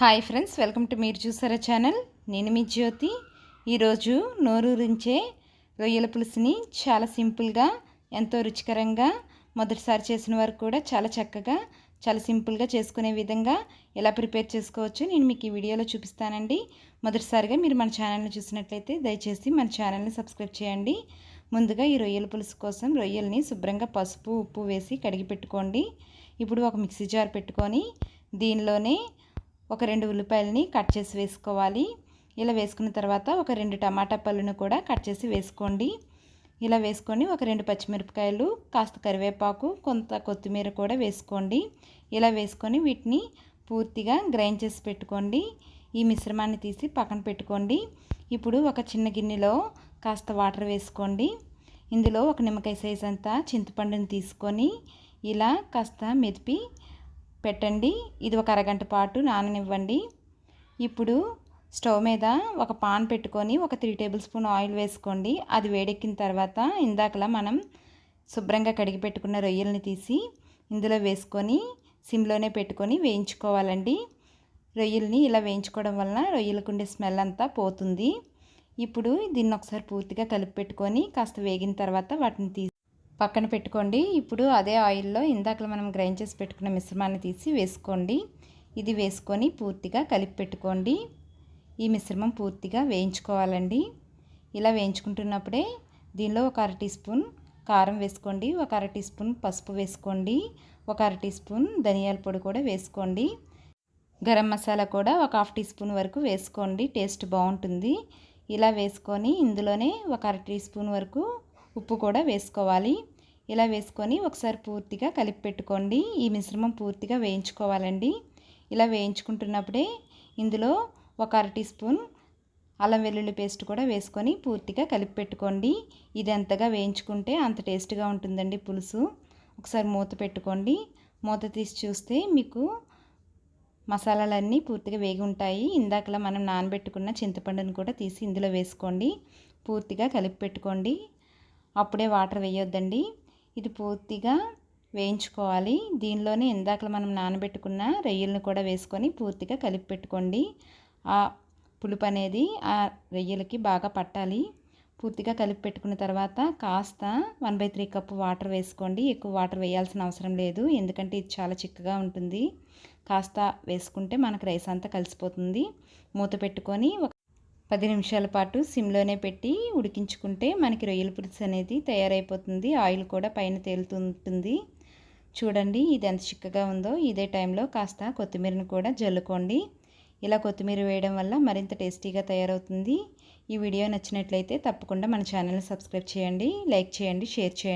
Hi friends welcome to మీరు చూసారా channel? నేను మీ జ్యోతి. ఈరోజు నోరూరించే రొయ్యల పులుసుని చాలా సింపుల్గా ఎంతో రుచికరంగా మొదటిసారి చేసిన వారు కూడా చాలా చక్కగా చాలా సింపుల్గా చేసుకునే విధంగా ఎలా ప్రిపేర్ చేసుకోవచ్చు నేను మీకు ఈ వీడియోలో చూపిస్తానండి. మొదటిసారిగా మీరు మన ఛానల్ని చూసినట్లయితే దయచేసి మన ఛానల్ని సబ్స్క్రైబ్ చేయండి. ముందుగా ఈ రొయ్యల పులుసు కోసం రొయ్యల్ని శుభ్రంగా పసుపు ఉప్పు వేసి కడిగి పెట్టుకోండి. ఇప్పుడు ఒక మిక్సీ జార్ పెట్టుకొని దీనిలోనే ఒక రెండు ఉల్లిపాయలని కట్ చేసి వేసుకోవాలి. ఇలా వేసుకున్న తర్వాత ఒక రెండు టమాటా పళ్ళను కూడా కట్ చేసి వేసుకోండి. ఇలా వేసుకొని ఒక రెండు పచ్చిమిరపకాయలు కాస్త కరివేపాకు కొంత కొత్తిమీర కూడా వేసుకోండి. ఇలా వేసుకొని వీటిని పూర్తిగా గ్రైండ్ చేసి పెట్టుకోండి. ఈ మిశ్రమాన్ని తీసి పక్కన పెట్టుకోండి. ఇప్పుడు ఒక చిన్న గిన్నెలో కాస్త వాటర్ వేసుకోండి. ఇందులో ఒక నిమ్మకాయ సైజ్ అంతా చింతపండుని తీసుకొని ఇలా కాస్త మెదిపి పెట్టండి. ఇది ఒక అరగంట పాటు నాననివ్వండి. ఇప్పుడు స్టవ్ మీద ఒక పాన్ పెట్టుకొని ఒక త్రీ టేబుల్ స్పూన్ ఆయిల్ వేసుకోండి. అది వేడెక్కిన తర్వాత ఇందాకలా మనం శుభ్రంగా కడిగి పెట్టుకున్న రొయ్యల్ని తీసి ఇందులో వేసుకొని సిమ్లోనే పెట్టుకొని వేయించుకోవాలండి. రొయ్యల్ని ఇలా వేయించుకోవడం వలన రొయ్యలకు ఉండే స్మెల్ అంతా పోతుంది. ఇప్పుడు దీన్ని ఒకసారి పూర్తిగా కలిపి పెట్టుకొని కాస్త వేగిన తర్వాత వాటిని తీసి పక్కన పెట్టుకోండి. ఇప్పుడు అదే ఆయిల్లో ఇందాక మనం గ్రైండ్ చేసి పెట్టుకున్న మిశ్రమాన్ని తీసి వేసుకోండి. ఇది వేసుకొని పూర్తిగా కలిపి పెట్టుకోండి. ఈ మిశ్రమం పూర్తిగా వేయించుకోవాలండి. ఇలా వేయించుకుంటున్నప్పుడే దీనిలో ఒక అర టీ స్పూన్ కారం వేసుకోండి. ఒక అర టీ స్పూన్ పసుపు వేసుకోండి. ఒక అర టీ స్పూన్ ధనియాల పొడి కూడా వేసుకోండి. గరం మసాలా కూడా ఒక హాఫ్ టీ స్పూన్ వరకు వేసుకోండి. టేస్ట్ బాగుంటుంది. ఇలా వేసుకొని ఇందులోనే ఒక అర టీ స్పూన్ వరకు ఉప్పు కూడా వేసుకోవాలి. ఇలా వేసుకొని ఒకసారి పూర్తిగా కలిపి పెట్టుకోండి. ఈ మిశ్రమం పూర్తిగా వేయించుకోవాలండి. ఇలా వేయించుకుంటున్నప్పుడే ఇందులో ఒక అర టీ స్పూన్ అల్లం వెల్లుల్లి పేస్ట్ కూడా వేసుకొని పూర్తిగా కలిపి పెట్టుకోండి. ఇది ఎంతగా వేయించుకుంటే అంత టేస్ట్గా ఉంటుందండి పులుసు. ఒకసారి మూత పెట్టుకోండి. మూత తీసి చూస్తే మీకు మసాలాలన్నీ పూర్తిగా వేగి ఉంటాయి. ఇందాకలా మనం నానబెట్టుకున్న చింతపండుని కూడా తీసి ఇందులో వేసుకోండి. పూర్తిగా కలిపి పెట్టుకోండి. అప్పుడే వాటర్ వేయొద్దండి. ఇది పూర్తిగా వేయించుకోవాలి. దీనిలోనే ఇందాక మనం నానబెట్టుకున్న రొయ్యలను కూడా వేసుకొని పూర్తిగా కలిపి పెట్టుకోండి. ఆ పులుపు అనేది ఆ రొయ్యలకి బాగా పట్టాలి. పూర్తిగా కలిపి పెట్టుకున్న తర్వాత కాస్త one by three cup water వేసుకోండి. ఎక్కువ వాటర్ వేయాల్సిన అవసరం లేదు. ఎందుకంటే ఇది చాలా చిక్కగా ఉంటుంది. కాస్త వేసుకుంటే మనకు రైస్ అంతా కలిసిపోతుంది. మూత పెట్టుకొని ఒక పది నిమిషాల పాటు సిమ్లోనే పెట్టి ఉడికించుకుంటే మనకి రొయ్యల పులుసు అనేది తయారైపోతుంది. ఆయిల్ కూడా పైన తేలుతుంటుంది. చూడండి ఇది ఎంత చిక్కగా ఉందో. ఇదే టైంలో కాస్త కొత్తిమీరను కూడా జల్లుకోండి. ఇలా కొత్తిమీర వేయడం వల్ల మరింత టేస్టీగా తయారవుతుంది. ఈ వీడియో నచ్చినట్లయితే తప్పకుండా మన ఛానల్ని సబ్స్క్రైబ్ చేయండి లైక్ చేయండి షేర్ చేయండి.